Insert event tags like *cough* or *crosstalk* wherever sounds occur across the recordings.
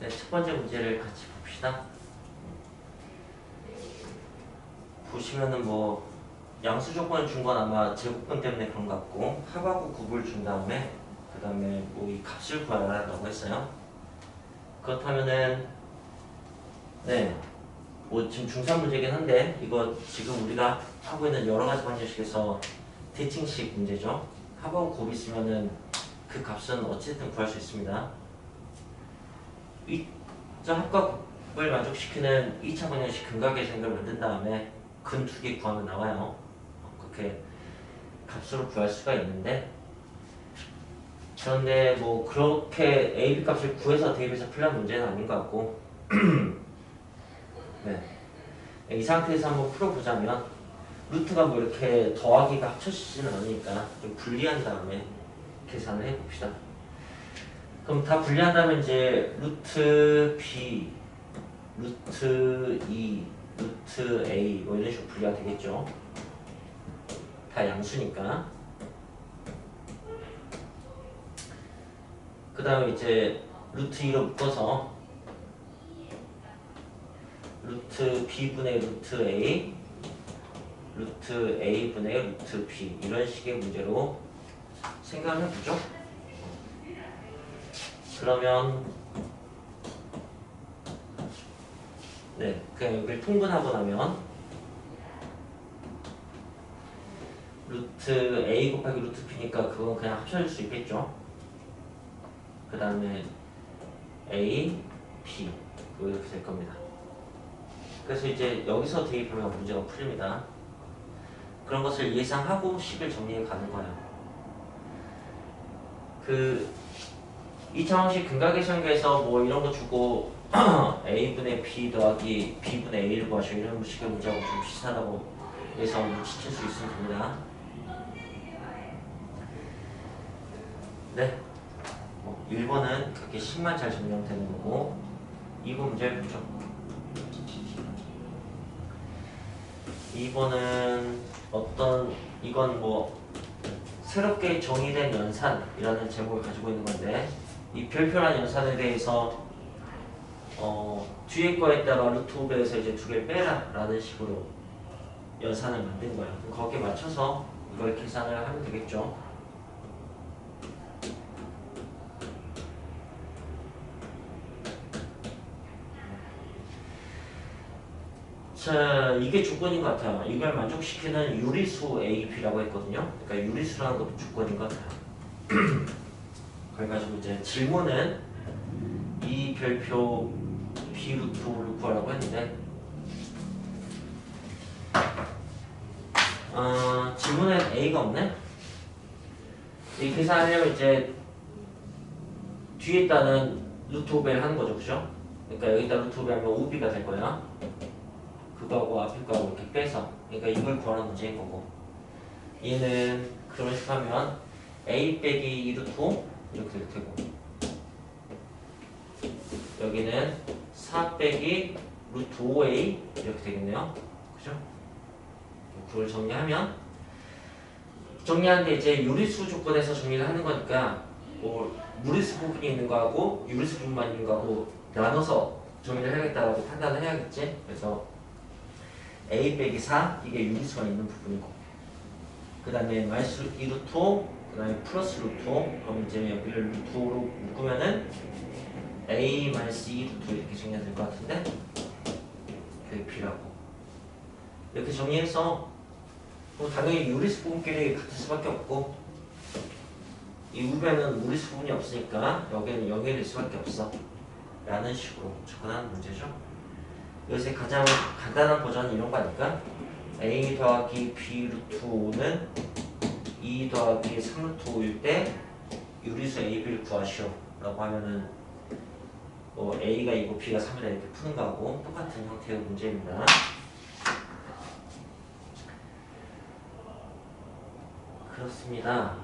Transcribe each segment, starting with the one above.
네, 첫 번째 문제를 같이 봅시다. 보시면은 뭐 양수 조건을 준 건 아마 제곱근 때문에 그런 것 같고 합하고 곱을 준 다음에 그 다음에 뭐 이 값을 구하라고 했어요. 그렇다면은 네. 뭐 지금 중3 문제긴 한데 이거 지금 우리가 하고 있는 여러 가지 방정식에서 대칭식 문제죠. 합하고 곱이 있으면은 그 값은 어쨌든 구할 수 있습니다. 이 자, 합과 곱을 만족시키는 2차 방정식 근각의 생각을 만든 다음에 근 두 개 구하면 나와요. 그렇게 값으로 구할 수가 있는데 그런데 뭐 그렇게 a, b 값을 구해서 대입해서 풀려는 문제는 아닌 것 같고 *clears throat* 네. 이 상태에서 한번 풀어보자면 루트가 뭐 이렇게 더하기가 합쳐지지는 않으니까 좀 분리한 다음에 계산을 해봅시다. 그럼 다 분리한다면 이제 루트 b, 루트 2, 루트 a 뭐 이런 식으로 분리가 되겠죠. 다 양수니까. 그 다음에 이제 루트 2로 묶어서 루트 b분의 루트 a 루트 a분의 루트 b 이런 식의 문제로 생각을 해보죠. 그러면 네 그냥 여기를 통분하고 나면 루트 a 곱하기 루트 b니까 그건 그냥 합쳐질 수 있겠죠. 그 다음에 a, b 뭐 이렇게 될 겁니다. 그래서 이제 여기서 대입하면 문제가 풀립니다. 그런 것을 예상하고 식을 정리해 가는 거예요. 그 2차 방식 근각의 성계에서 뭐 이런 거 주고 *clears throat* a분의 b 더하기 b분의 a를 구하셔 이런 식의 문제하고 좀 비슷하다고 해서 눈치챌 수 있으면 됩니다. 네. 뭐 1번은 그렇게 식만 잘 정리하면 되는 거고 2번 문제 보죠. 2번은 어떤 이건 뭐 새롭게 정의된 연산이라는 제목을 가지고 있는 건데 이 별표란 연산에 대해서 어 뒤에 거에다가 루트 5배에서 이제 두 개를 빼라 라는 식으로 연산을 만든 거예요. 그럼 거기에 맞춰서 이걸 계산을 하면 되겠죠. 자, 이게 조건인 것 같아요. 이걸 만족시키는 유리수 AP라고 했거든요. 그러니까 유리수라는 것도 조건인 것 같아요. *clears throat* 그래가지고 이제 질문은 이 별표 B 루트 5를 구하라고 했는데 어, 질문엔 A가 없네? 이 계산하려면 이제 뒤에 있다는 루트 5배를 하는 거죠. 그죠? 그러니까 여기다 루트 5배 하면 5B가 될 거야. 그거하고 앞에 거하고 이렇게 빼서 그러니까 이걸 구하는 문제인 거고 얘는 그런 식으로 하면 a 빼기 2루트 5 이렇게 될 테고. 여기는 4 빼기 루트 5a 이렇게 되겠네요. 그죠? 그걸 정리하면 정리하는데 이제 유리수 조건에서 정리를 하는 거니까 뭐 무리수 부분이 있는 거하고 유리수 부분만 있는 거하고 나눠서 정리를 해야겠다라고 판단을 해야겠지? 그래서 a 빼기 4 이게 유리수가 있는 부분이고. 그 다음에 마이너스 2루트 5, 그 다음에 플러스 루트 5 그럼 이제 여기를 루트 5로 묶으면은 a 마이너스 2 루트 이렇게 정리가 될 것 같은데? 그게 b라고. 이렇게 정리해서 뭐 당연히 유리수 부분끼리 같을 수밖에 없고 이 우변은 무리수 부분이 없으니까 여기는 연결될 수밖에 없어. 라는 식으로 접근하는 문제죠. 요새 가장 간단한 버전은 이런 거 아닐까? a 더하기 b 루트 5는 2 더하기 3 루트 5일 때 유리수 ab를 구하시오 라고 하면은 뭐 a가 2고 b가 3이다 이렇게 푸는 거하고 똑같은 형태의 문제입니다 그렇습니다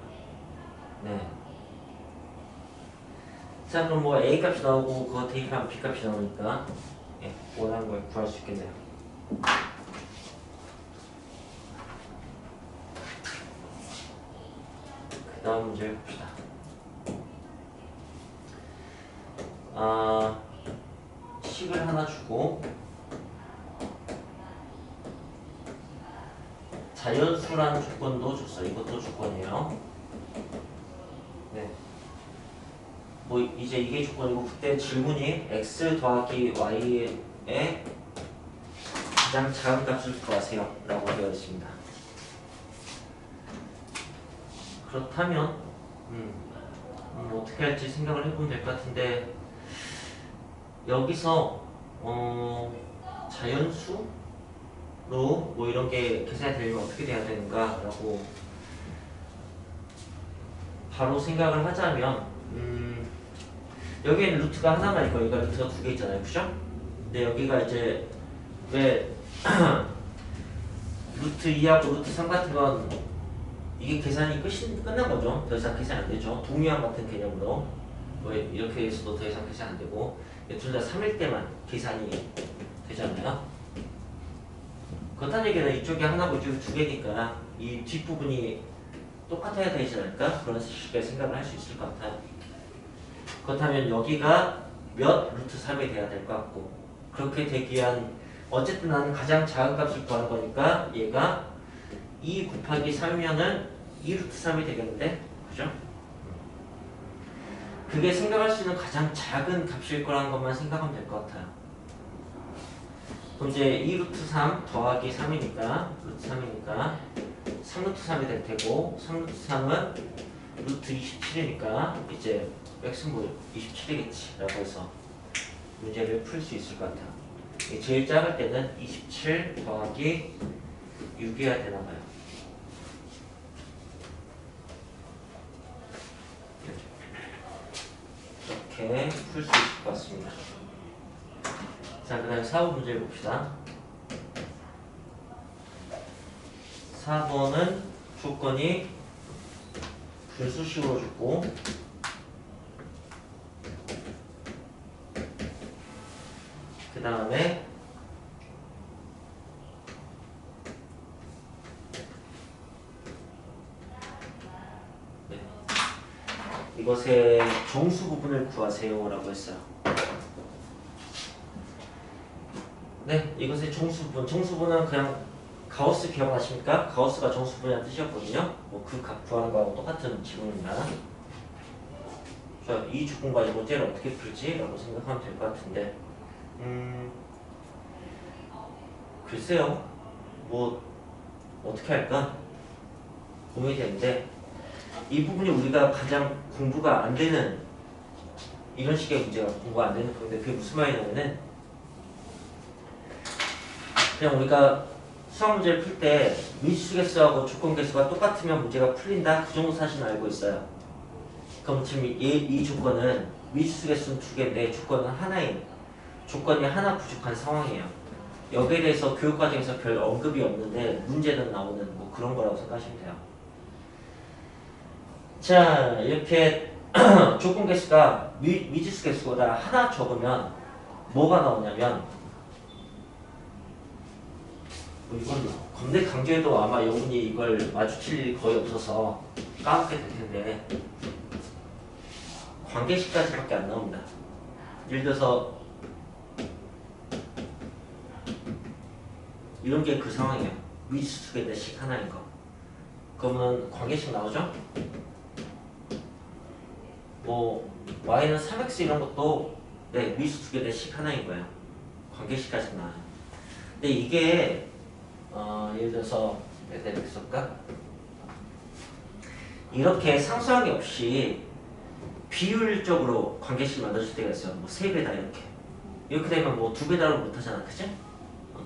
네. 자 그럼 뭐 a 값이 나오고 그거 대입하면 b 값이 나오니까 예, 원하는 걸 구할 수 있겠네요. 그 다음 문제 봅시다. 아, 식을 하나 주고 자연수라는 조건도 줬어. 이것도 조건이에요. 네. 뭐 이제 이게 조건이고 그때 질문이 x 더하기 y의 가장 작은 값을 구하세요 라고 되어 있습니다. 그렇다면 음, 음, 어떻게 할지 생각을 해보면 될 것 같은데 여기서 어, 자연수로 뭐 이런 게 계산이 되려면 어떻게 돼야 되는가라고 바로 생각을 하자면 음, 여기에는 루트가 하나만 있고 여기가 루트가 두 개 있잖아요, 그죠? 근데 여기가 이제 왜 *clears throat* 루트 2하고 루트 3 같은 건 이게 계산이 끝이 끝난 거죠. 더 이상 계산 안 되죠. 동의항 같은 개념으로 뭐 이렇게 해서도 더 이상 계산 안 되고 둘다 3일 때만 계산이 되잖아요. 그렇다는 얘기는 이쪽이 하나고 이쪽이 두 개니까 이 뒷부분이 똑같아야 되지 않을까? 그런 식의 생각을 할 수 있을 것 같아요. 그렇다면 여기가 몇 루트 3이 돼야 될 것 같고 그렇게 되기 위한 어쨌든 나는 가장 작은 값을 구하는 거니까 얘가 2 곱하기 3이면은 2루트 3이 되겠는데 그죠? 그게 생각할 수 있는 가장 작은 값일 거라는 것만 생각하면 될 것 같아요. 그럼 이제 2루트 3 더하기 3이니까 루트 3이니까 3루트 3이 될 테고 3루트 3은 루트 27이니까 이제 x뭐 27이겠지 라고 해서 문제를 풀 수 있을 것 같아요. 제일 작을 때는 27 더하기 6이어야 되나 봐요. 이렇게 풀 수 있을 것 같습니다. 자, 그 다음에 4번 문제 봅시다. 4번은 조건이 분수식으로 줬고 그 다음에 네. 이것의 구하세요라고 했어요. 네, 이것의 정수분. 정수분은 그냥 가우스 기억나십니까? 가우스가 정수분이라는 뜻이었거든요. 뭐그값 구하는 거하고 똑같은 지문입니다. 자, 이 조건과 이 문제를 어떻게 풀지? 라고 생각하면 될 것 같은데 음, 글쎄요. 뭐 어떻게 할까? 고민이 되는데 이 부분이 우리가 가장 공부가 안 되는 이런 식의 문제가 공부가 안 되는 건데 그게 무슨 말이냐면은 그냥 우리가 수학 문제를 풀 때 미수계수하고 조건계수가 똑같으면 문제가 풀린다 그 정도 사실은 알고 있어요. 그럼 지금 이, 이 조건은 미수계수는 두 개인데 조건은 하나인 조건이 하나 부족한 상황이에요. 여기에 대해서 교육과정에서 별 언급이 없는데 문제는 나오는 뭐 그런 거라고 생각하시면 돼요. 자 이렇게 *clears throat* 조건 개수가 미, 미지수 개수보다 하나 적으면 뭐가 나오냐면 뭐 이건 겁내 강조해도 아마 여러분이 이걸 마주칠 일이 거의 없어서 까먹게 될 텐데 관계식까지밖에 안 나옵니다. 예를 들어서 이런 게 그 상황이에요. 미지수 두 개인데 식 하나인 거. 그러면 관계식 나오죠? 뭐 y는 3x 이런 것도 네 미수 두 개인데 식 하나인 거예요. 관계식까지 나와요. 근데 이게 어, 예를 들어서 내가 이렇게 쓸까? 이렇게 상수항이 없이 비율적으로 관계식 만들어줄 때가 있어요. 뭐세 배다 이렇게. 이렇게 되면 뭐두 배다로 못하잖아, 그치? 어.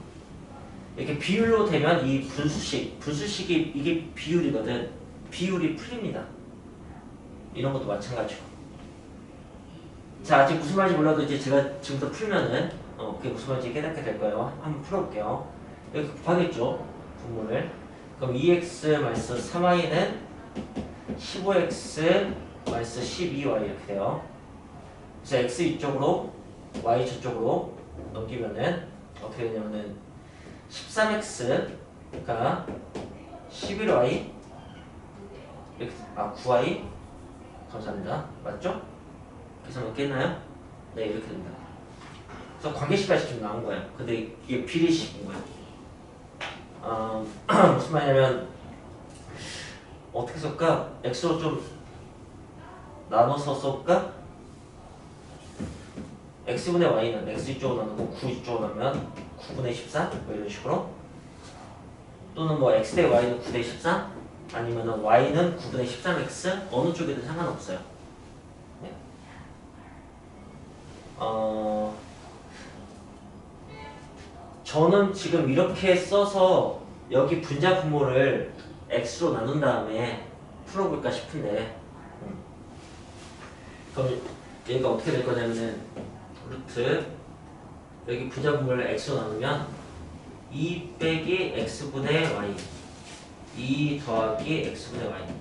이렇게 비율로 되면 이 분수식, 분수식이 이게 비율이거든. 비율이 풀립니다. 이런 것도 마찬가지고. 자, 아직 무슨 말인지 몰라도 이제 제가 지금부터 풀면은 어, 그게 무슨 말인지 깨닫게 될 거예요. 한번 풀어볼게요. 여기 곱하겠죠, 분모를. 그럼 2x 마이너스 3y는 15x 마이너스 12y 이렇게 돼요. 그래서 x 이쪽으로 y 저쪽으로 넘기면은 어떻게 되냐면은 13x가 11y 이렇게 아 9y 감사합니다. 맞죠? 계산 맞겠나요? 네 이렇게 됩니다. 그래서 관계식까지 지금 나온 거예요. 근데 이게 비례식인 거예요. 어, *clears throat* 무슨 말이냐면 어떻게 쓸까? x로 좀 나눠서 써볼까? x분의 y는 x 이쪽으로 나누고 9 이쪽으로 나누면 9분의 14? 뭐 이런 식으로 또는 뭐 x 대 y는 9 대 14 아니면은 y는 9분의 13x 어느 쪽이든 상관없어요. 네. 어 저는 지금 이렇게 써서 여기 분자 분모를 x로 나눈 다음에 풀어볼까 싶은데. 음. 그럼 얘가 어떻게 될 거냐면은 루트 여기 분자 분모를 x로 나누면 2 빼기 x분의 y 2 더하기 x분의 y.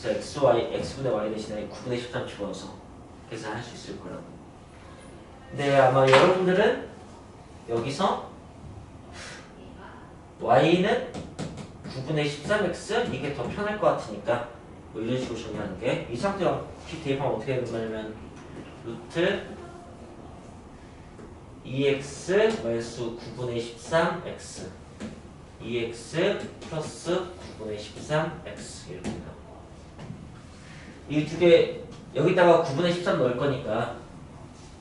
그래서 xy, x분의 y 대신에 9분의 13 집어넣어서 계산할 수 있을 거라고. 근데 아마 여러분들은 여기서 y는 9분의 13x 이게 더 편할 것 같으니까 뭐 이런 식으로 정리하는 게 이 상태로 대입하면 어떻게 되는 거냐면 루트 2x 마이너스 9분의 13x 2x 플러스 9분의 13x 이렇게 나와 이두 개 여기다가 9분의 13 넣을 거니까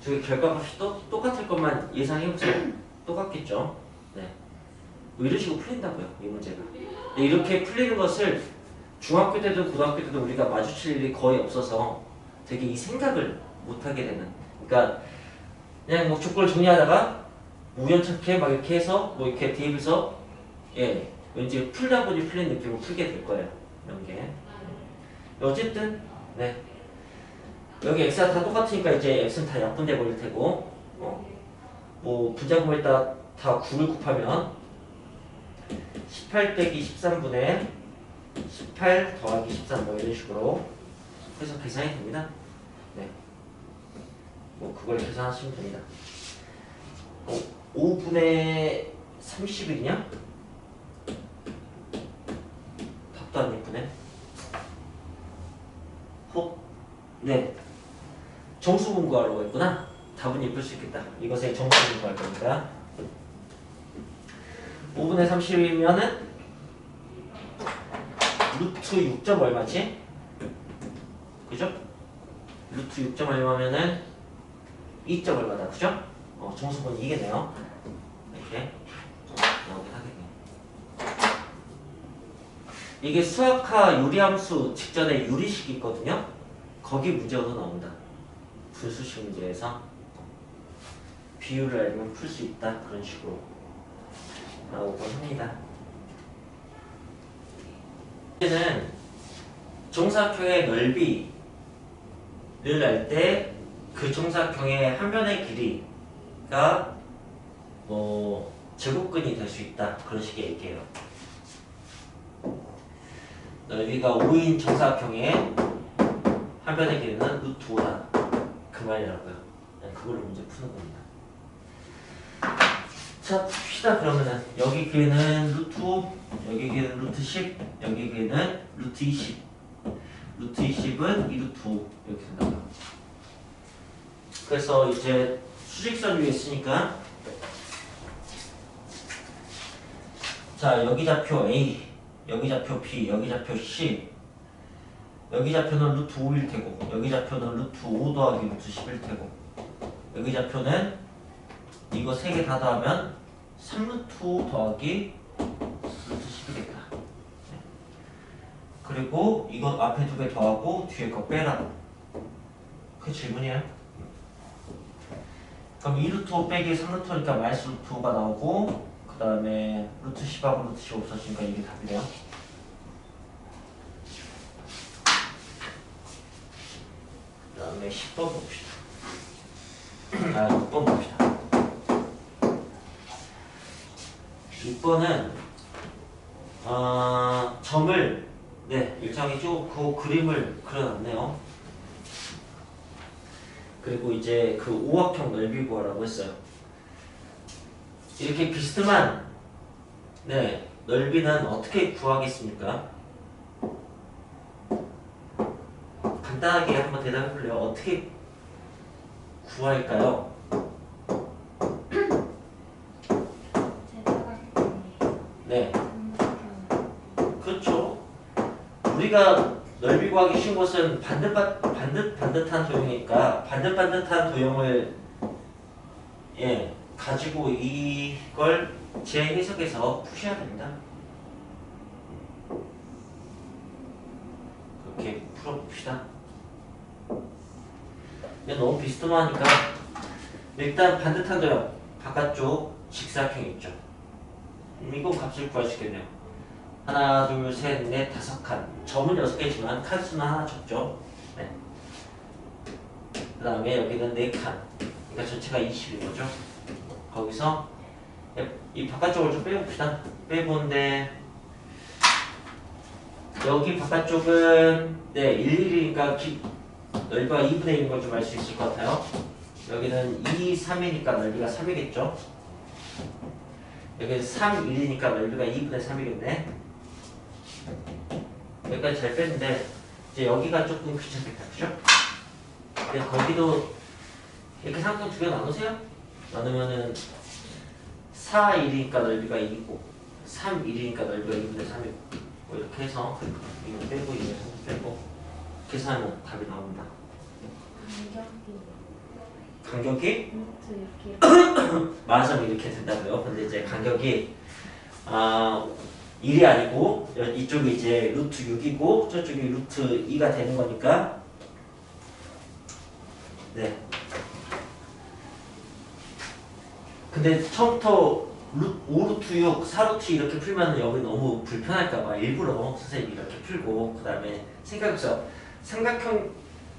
두개 결과값이 또 똑같을 것만 예상해보세요 똑같겠죠? 네. 뭐 이런 식으로 풀린다고요 이 문제가. 이렇게 풀리는 것을 중학교 때도 고등학교 때도 우리가 마주칠 일이 거의 없어서 되게 이 생각을 못하게 되는. 그러니까 그냥 뭐 조건을 정리하다가 우연찮게 막 이렇게 해서 뭐 이렇게 대입해서 예 왠지 풀다 보니 풀린 느낌으로 풀게 될 거예요 이런 게. 어쨌든 네 여기 x가 다 똑같으니까 이제 x는 다 약분돼 버릴 테고 어, 뭐 분자분모에다 다 9를 곱하면 18 빼기 13분의 18 더하기 13 뭐 이런 식으로 해서 계산이 됩니다 네. 뭐 그걸 계산하시면 됩니다. 어, 5분의 30이냐? 답도 안 예쁘네. 혹? 네. 정수 분구하려고 했구나. 답은 예쁠 수 있겠다. 이것에 정수 분구할 거니까. 5분의 30이면은 루트 6점 얼마지? 그죠? 루트 6점 얼마면은 2점 얼마다 그죠? 어, 정수분이 이겠네요 이렇게 나오긴 하겠네요 이게 수학화 유리함수 직전에 유리식이 있거든요 거기 문제가 또 나온다 분수식 문제에서 비율을 알면 풀 수 있다. 그런 식으로 나오곤 합니다. 이제는 정사표의 넓이를 알 때그 정사형의 한 변의 길이가 뭐 제곱근이 될 수 있다. 그런 식의 얘기예요. 넓이가 5인 정사각형의 한 변의 길이는 루트 5다 그 말이라고요. 네, 그걸로 문제 푸는 겁니다. 자 풉시다 그러면은 여기 길이는 루트 5 여기 길이는 루트 10 여기 길이는 루트 20 루트 20은 2 루트 5 이렇게 된다고요. 그래서 이제 수직선 위에 있으니까 자 여기 좌표 A 여기 좌표 B 여기 좌표 C 여기 좌표는 루트 5일 테고 여기 좌표는 루트 5 더하기 루트 10일 테고. 여기 좌표는 이거 세 개 다 더하면 3루트 5 더하기 루트 10이겠다. 그리고 이거 앞에 두 개 더하고 뒤에 거 빼라 그 질문이에요? 그럼 2루트 5 빼기 3루트니까 마이너스 루트 5가 나오고 그 다음에 루트 10하고 루트 10 없어지니까 이게 답이래요 그 다음에 10번 봅시다 아 6번 봅시다 6번은 어, 점을 네 일정이 쭉 그 그림을 그려놨네요 그리고 이제 그 오각형 넓이 구하라고 했어요. 이렇게 비스듬한 네 넓이는 어떻게 구하겠습니까? 간단하게 한번 대답해 볼래요? 어떻게 구할까요? 네. 그렇죠. 우리가 넓이 구하기 쉬운 것은 반듯, 반듯, 반듯한 도형이니까 반듯반듯한 도형을 예, 가지고 이걸 재해석해서 푸셔야 됩니다. 그렇게 풀어봅시다. 이게 너무 비스듬하니까 일단 반듯한 도형 바깥쪽 직사각형이 있죠. 음, 이건 값을 있겠네요. 하나, 둘, 셋, 넷, 다섯 칸. 점은 여섯 개지만 칸수는 하나 적죠. 네. 그 다음에 여기는 네 칸. 그러니까 전체가 20인 거죠. 거기서 이 바깥쪽을 좀 빼봅시다. 빼본데 여기 바깥쪽은 네 1, 1이니까 기, 넓이가 2분의 1인 걸 좀 알 수 있을 것 같아요. 여기는 2, 3이니까 넓이가 3이겠죠. 여기 3, 1이니까 넓이가 2분의 3이겠네. 여기까지 잘 뺐는데 이제 여기가 조금 귀찮겠다, 그죠? 근데 거기도 이렇게 상품 두개 나누세요. 나누면은 4, 1이니까 넓이가 2고 3, 1이니까 넓이가 2분의 3이고 뭐 이렇게 해서 이거 빼고 이거 빼고 계산하면 답이 나옵니다. 간격이 루트 이렇게 된다고요. 근데 이제 간격이 아 1이 아니고 여- 이쪽이 이제 루트 6이고 저쪽이 루트 2가 되는 거니까 네. 근데 처음부터 루, 5루트 6, 4루트 이렇게 풀면 여기 너무 불편할까봐 일부러 선생님이 이렇게 풀고 그 다음에 생각해서 삼각형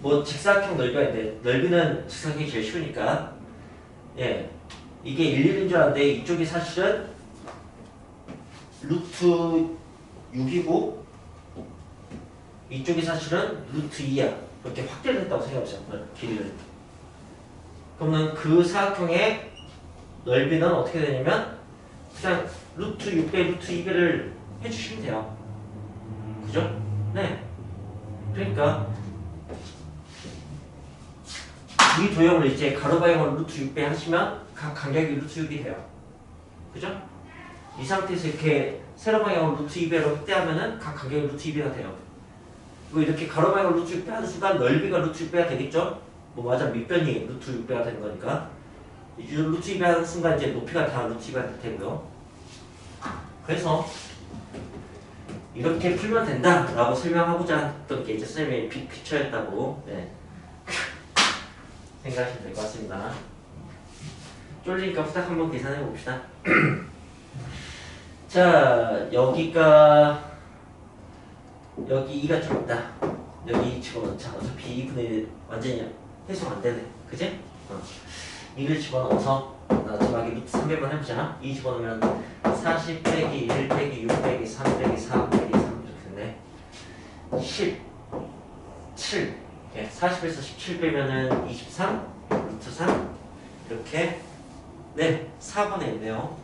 뭐 직사각형 넓이가 있는데 넓이는 직사각형이 제일 쉬우니까. 예. 이게 1, 1인 줄 알았는데 이쪽이 사실은 루트 6이고 이쪽이 사실은 루트 2야. 이렇게 확대를 했다고 생각해보세요 길이를. 그러면 그 사각형의 넓이는 어떻게 되냐면 그냥 루트 6배 루트 2배를 해주시면 돼요. 그죠? 네. 그러니까 이 도형을 이제 가로 방향으로 루트 6배 하시면 각 간격이 루트 6이 돼요 그죠? 이 상태에서 이렇게 세로 방향으로 루트 2배로 확대하면은 각 간격이 루트 2배가 돼요 그리고 이렇게 가로 방향으로 루트 6배 하는 순간 넓이가 루트 6배가 되겠죠? 뭐 맞아 밑변이 루트 6배가 되는 거니까 이 루트 2배 하는 순간 이제 높이가 다 루트 2배가 될 테고요 그래서 이렇게 풀면 된다라고 설명하고자 했던 게 이제 선생님의 빅 피처였다고 네. 생각하시면 될 것 같습니다. 쫄리니까 후딱 한번 계산해 봅시다. *clears throat* 자 여기가 여기 2가 좀 있다. 여기 집어넣자. 어차피 2분의 1 완전히 해석 안 되네. 그지? 어. 2를 집어넣어서 마지막에 루트 300번 해보자. 2 집어넣으면 40 빼기 1 빼기 6 빼기 3 빼기 4 빼기 3 이렇게 됐네. 10 7 예, 40에서 17 빼면은 23 루트 3 이렇게 네 4번에 있네요